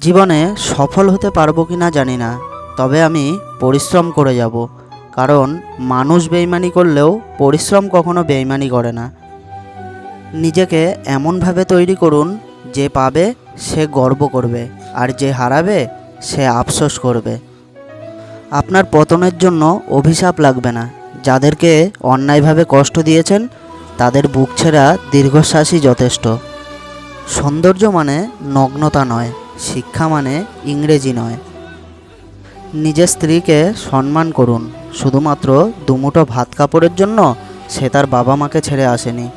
জীবনে সফল হতে পারব কি না জানি না, তবে আমি পরিশ্রম করে যাব। কারণ মানুষ বেইমানি করলেও পরিশ্রম কখনো বেইমানি করে না। নিজেকে এমনভাবে তৈরি করুন, যে পাবে, সে গর্ব করবে, আর যে হারাবে, সে আফসোস করবে। আপনার পতনের জন্য অভিশাপ লাগবে না। যাদেরকে অন্যায়ভাবে কষ্ট দিয়েছেন, তাদের বুক ছেঁড়া দীর্ঘশ্বাসই যথেষ্ট। সৌন্দর্য মানে নগ্নতা নয়। শিক্ষা মানে ইংরেজি নয়। নিজের স্ত্রীকে সম্মান করুন, শুধুমাত্র দুমুঠো ভাত কাপড়ের জন্য সে তার বাবা মাকে ছেড়ে আসেনি।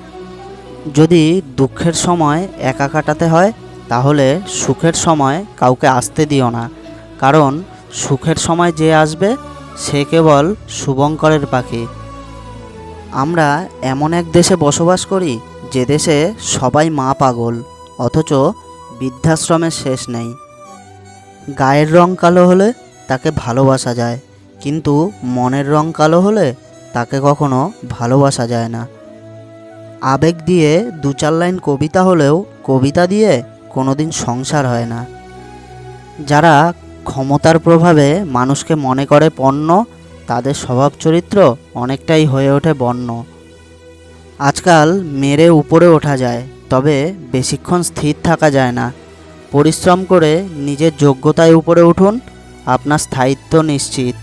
যদি দুঃখের সময় একা কাটাতে হয়, তাহলে সুখের সময় কাউকে আসতে দিও না। কারণ সুখের সময় যে আসবে, সে কেবল শুভঙ্করের পাখি। আমরা এমন এক দেশে বসবাস করি, যে দেশে সবাই মা পাগল, অথচ বৃদ্ধাশ্রমের শেষ নেই। গায়ের রং কালো হলে তাকে ভালোবাসা যায়, কিন্তু মনের রং কালো হলে তাকে কখনো ভালোবাসা যায় না। আবেগ দিয়ে দু চার লাইন কবিতা হলেও কবিতা দিয়ে কোনোদিন সংসার হয় না। যারা ক্ষমতার প্রভাবে মানুষকে মনে করে পণ্য, তাদের স্বভাব চরিত্র অনেকটাই হয়ে ওঠে বন্য আজকাল মেরে উপরে ওঠা যায়। তবে বেশিক্ষণ স্থির থাকা যায় না। পরিশ্রম করে নিজের যোগ্যতায় উপরে উঠুন, আপনার স্থায়িত্ব নিশ্চিত।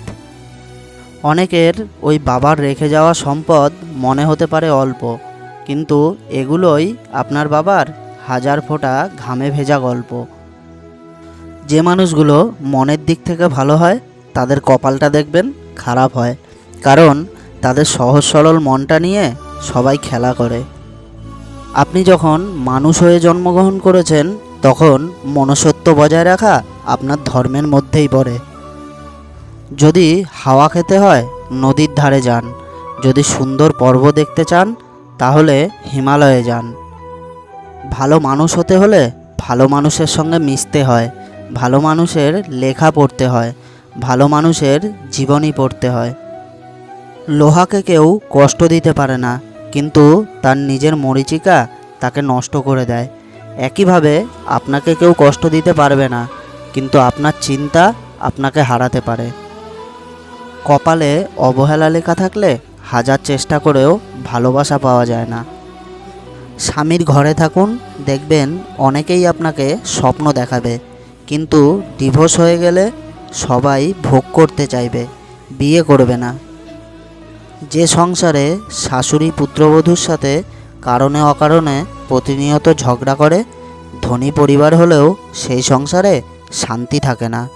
অনেকের ওই বাবার রেখে যাওয়া সম্পদ মনে হতে পারে অল্প, কিন্তু এগুলোই আপনার বাবার হাজার ফোঁটা ঘামে ভেজা গল্প। যে মানুষগুলো মনের দিক থেকে ভালো হয়, তাদের কপালটা দেখবেন খারাপ হয়, কারণ তাদের সহজ সরল মনটা নিয়ে সবাই খেলা করে। আপনি যখন মানুষ হয়ে জন্মগ্রহণ করেছেন, তখন মনুষ্যত্ব বজায় রাখা আপনার ধর্মের মধ্যেই পড়ে। যদি হাওয়া খেতে হয়, নদীর ধারে যান। যদি সুন্দর পর্ব দেখতে চান, তাহলে হিমালয়ে যান। ভালো মানুষ হতে হলে ভালো মানুষের সঙ্গে মিশতে হয়। ভালো মানুষের লেখা পড়তে হয়। ভালো মানুষের জীবনী পড়তে হয়। লোহাকে কেউ কষ্ট দিতে পারে না। কিন্তু তার নিজের মরিচিকা তাকে নষ্ট করে দেয়। একইভাবে আপনাকে কেউ কষ্ট দিতে পারবে না, কিন্তু আপনার চিন্তা আপনাকে হারাতে পারে। কপালে অবহেলা লেখা থাকলে হাজার চেষ্টা করেও ভালোবাসা পাওয়া যায় না। স্বামীর ঘরে থাকুন, দেখবেন অনেকেই আপনাকে স্বপ্ন দেখাবে, কিন্তু ডিভোর্স হয়ে গেলে সবাই ভোগ করতে চাইবে, বিয়ে করবে না। যে সংসারে শাশুড়ি পুত্রবধূর সাথে কারণে অকারণে প্রতিনিয়ত ঝগড়া করে, ধনী পরিবার হলেও সেই সংসারে শান্তি থাকে না।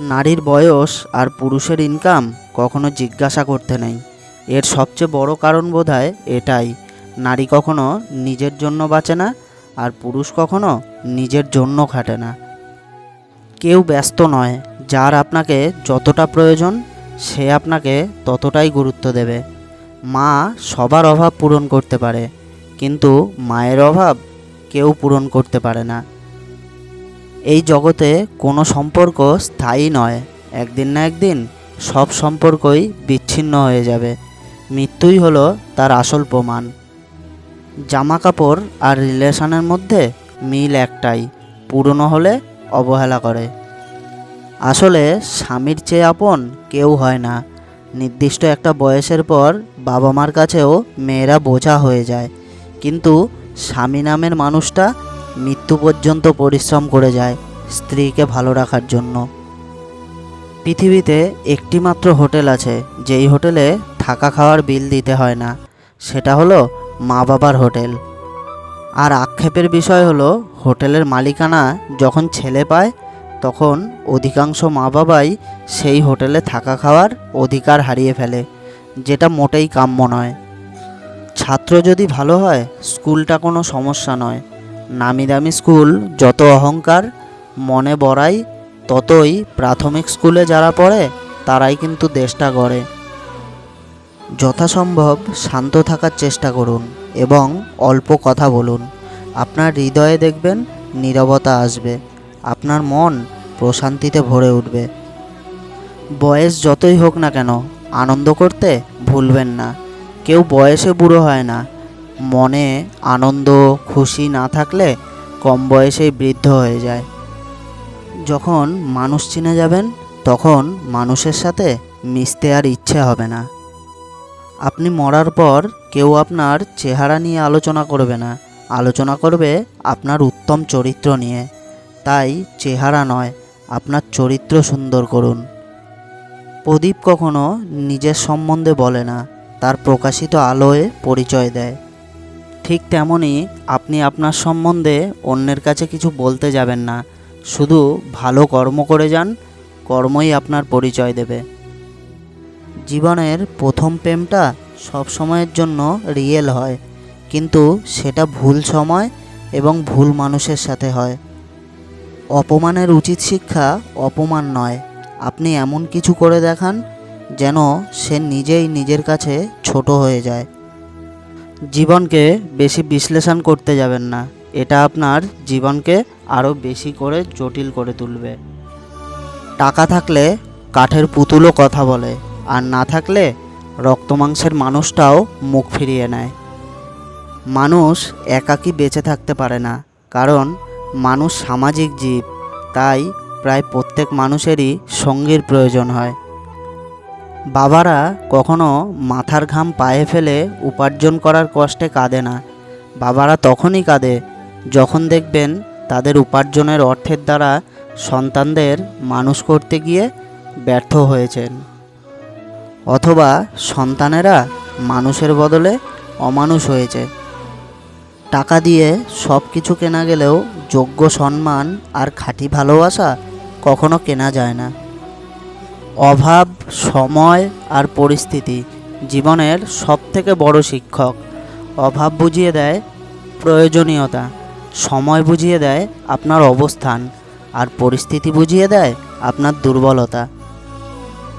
নারীর বয়স আর পুরুষের ইনকাম কখনো জিজ্ঞাসা করতে নেই। এর সবচেয়ে বড় কারণ বোধহয় এটাই, নারী কখনো নিজের জন্য বাঁচে না আর পুরুষ কখনো নিজের জন্য খাটে না। কেউ ব্যস্ত নয়, যার আপনাকে যতটা প্রয়োজন সে আপনাকে ততটাই গুরুত্ব দেবে। মা সবার অভাব পূরণ করতে পারে, কিন্তু মায়ের অভাব কেউ পূরণ করতে পারে না। এই জগতে কোনো সম্পর্ক স্থায়ী নয়, একদিন না একদিন সব সম্পর্কই বিচ্ছিন্ন হয়ে যাবে। মৃত্যুই হলো তার আসল প্রমাণ। জামা কাপড় আর রিলেশনের মধ্যে মিল একটাই, পুরনো হলে অবহেলা করে। আসলে স্বামীর চেয়ে আপন কেউ হয় না। নির্দিষ্ট একটা বয়সের পর বাবা মার কাছেও মেয়েরা বোঝা হয়ে যায়। কিন্তু স্বামী নামের মানুষটা মৃত্যু পর্যন্ত পরিশ্রম করে যায় স্ত্রীকে ভালো রাখার জন্য। পৃথিবীতে একটি মাত্র হোটেল আছে, যেই হোটেলে থাকা খাওয়ার বিল দিতে হয় না। সেটা হলো মা বাবার হোটেল। আর আক্ষেপের বিষয় হলো হোটেলের মালিকানা যখন ছেলে পায় তখন অধিকাংশ মা বাবাই সেই হোটেলে থাকা খাওয়ার অধিকার হারিয়ে ফেলে, যেটা মোটেই কাম্য নয়। ছাত্র যদি ভালো হয়, স্কুলটা কোনো সমস্যা নয়। নামি দামি স্কুল, যত অহংকার, মনে বড়াই, ততই প্রাথমিক স্কুলে যারা পড়ে, তারাই কিন্তু দেশটা গড়ে। যথাসম্ভব শান্ত থাকার চেষ্টা করুন এবং অল্প কথা বলুন। আপনার হৃদয়ে দেখবেন নীরবতা আসবে। আপনার মন প্রশান্তিতে ভরে উঠবে। বয়স যতই হোক না কেন, আনন্দ করতে ভুলবেন না। কেউ বয়সে বুড়ো হয় না। মনে আনন্দ, খুশি না থাকলে কম বয়সেই বৃদ্ধ হয়ে যায়। যখন মানুষ চিনে যাবেন, তখন মানুষের সাথে মিশতে আর ইচ্ছে হবে না। আপনি মরার পর কেউ আপনার চেহারা নিয়ে আলোচনা করবে না। আলোচনা করবে আপনার উত্তম চরিত্র নিয়ে। তাই চেহারা নয়, আপনার চরিত্র সুন্দর করুন। প্রদীপ কখনো নিজের সম্বন্ধে বলে না, তার প্রকাশিত আলোয় পরিচয় দেয়। ঠিক তেমনই আপনি আপনার সম্বন্ধে অন্যের কাছে কিছু বলতে যাবেন না, শুধু ভালো কর্ম করে যান, কর্মই আপনার পরিচয় দেবে। জীবনের প্রথম প্রেমটা সব সময়ের জন্য রিয়েল হয়, কিন্তু সেটা ভুল সময় এবং ভুল মানুষের সাথে হয়। অপমানের উচিত শিক্ষা অপমান নয়। আপনি এমন কিছু করে দেখান যেন সে নিজেই নিজের কাছে ছোট হয়ে যায়। জীবনকে বেশি বিশ্লেষণ করতে যাবেন না। এটা আপনার জীবনকে আরও বেশি করে জটিল করে তুলবে। টাকা থাকলে কাঠের পুতুলও কথা বলে, আর না থাকলে রক্তমাংসের মানুষটাও মুখ ফিরিয়ে নেয়। মানুষ একাকী বেঁচে থাকতে পারে না, কারণ মানুষ সামাজিক জীব, তাই প্রায় প্রত্যেক মানুষেরই সঙ্গীর প্রয়োজন হয়। বাবারা কখনো মাথার ঘাম পায়ে ফেলে উপার্জন করার কষ্টে কাঁদে না। বাবারা তখনই কাঁদে যখন দেখবেন তাদের উপার্জনের অর্থের দ্বারা সন্তানদের মানুষ করতে গিয়ে ব্যর্থ হয়েছেন। অথবা সন্তানেরা মানুষের বদলে অমানুষ হয়েছে। টাকা দিয়ে সব কিছু কেনা গেলেও যোগ্য সম্মান আর খাঁটি ভালোবাসা কখনো কেনা যায় না। অভাব, সময় আর পরিস্থিতি জীবনের সবথেকে বড় শিক্ষক। অভাব বুঝিয়ে দেয় প্রয়োজনীয়তা, সময় বুঝিয়ে দেয় আপনার অবস্থান আর পরিস্থিতি বুঝিয়ে দেয় আপনার দুর্বলতা।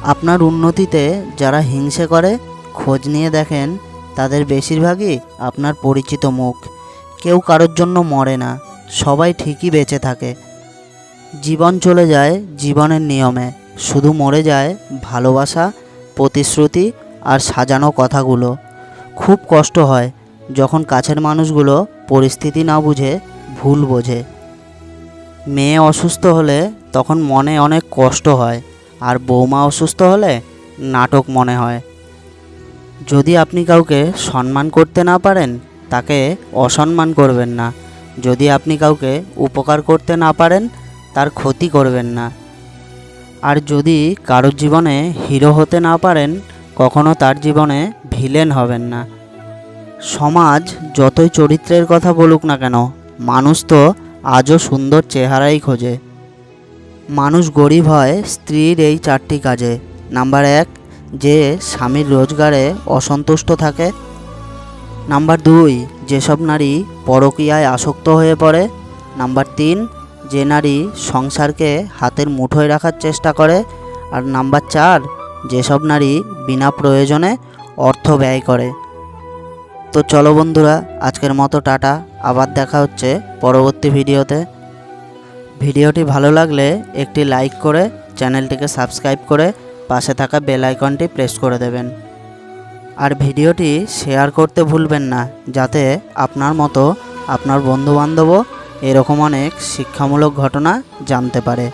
আপনার উন্নতিতে যারা হিংসে করে, খোঁজ নিয়ে দেখেন, তাদের বেশিরভাগই আপনার পরিচিত মুখ। কেউ কারোর জন্য মরে না, সবাই ঠিকই বেঁচে থাকে। জীবন চলে যায় জীবনের নিয়মে, শুধু মরে যায় ভালোবাসা, প্রতিশ্রুতি আর সাজানো কথাগুলো। খুব কষ্ট হয় যখন কাছের মানুষগুলো পরিস্থিতি না বুঝে, ভুল বোঝে। মেয়ে অসুস্থ হলে তখন মনে অনেক কষ্ট হয়, আর বৌমা অসুস্থ হলে নাটক মনে হয়। যদি আপনি কাউকে সম্মান করতে না পারেন তাকে অসম্মান করবেন না। যদি আপনি কাউকে উপকার করতে না পারেন, তার ক্ষতি করবেন না। আর যদি কারোর জীবনে হিরো হতে না পারেন, কখনো তার জীবনে ভিলেন হবেন না। সমাজ যতই চরিত্রের কথা বলুক না কেন, মানুষ তো আজও সুন্দর চেহারাই খোঁজে। মানুষ গরিব হয় স্ত্রীর এই চারটি কাজে। নাম্বার এক, যে স্বামীর রোজগারে অসন্তুষ্ট থাকে নাম্বার দুই, যেসব নারী পরকীয়ায় আসক্ত হয়ে পড়ে। নাম্বার তিন, যে নারী সংসারকে হাতের মুঠোয় রাখার চেষ্টা করে। আর নাম্বার চার, যেসব নারী বিনা প্রয়োজনে অর্থ ব্যয় করে। তো চলো বন্ধুরা, আজকের মতো টাটা। আবার দেখা হচ্ছে পরবর্তী ভিডিওতে। ভিডিওটি ভালো লাগলে একটি লাইক করে চ্যানেলটিকে সাবস্ক্রাইব করে পাশে থাকা বেল আইকনটি প্রেস করে দেবেন। আর ভিডিওটি শেয়ার করতে ভুলবেন না, যাতে আপনার মতো আপনার বন্ধুবান্ধবও এরকম অনেক শিক্ষামূলক ঘটনা জানতে পারে।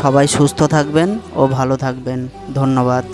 সবাই সুস্থ থাকবেন ও ভালো থাকবেন। ধন্যবাদ।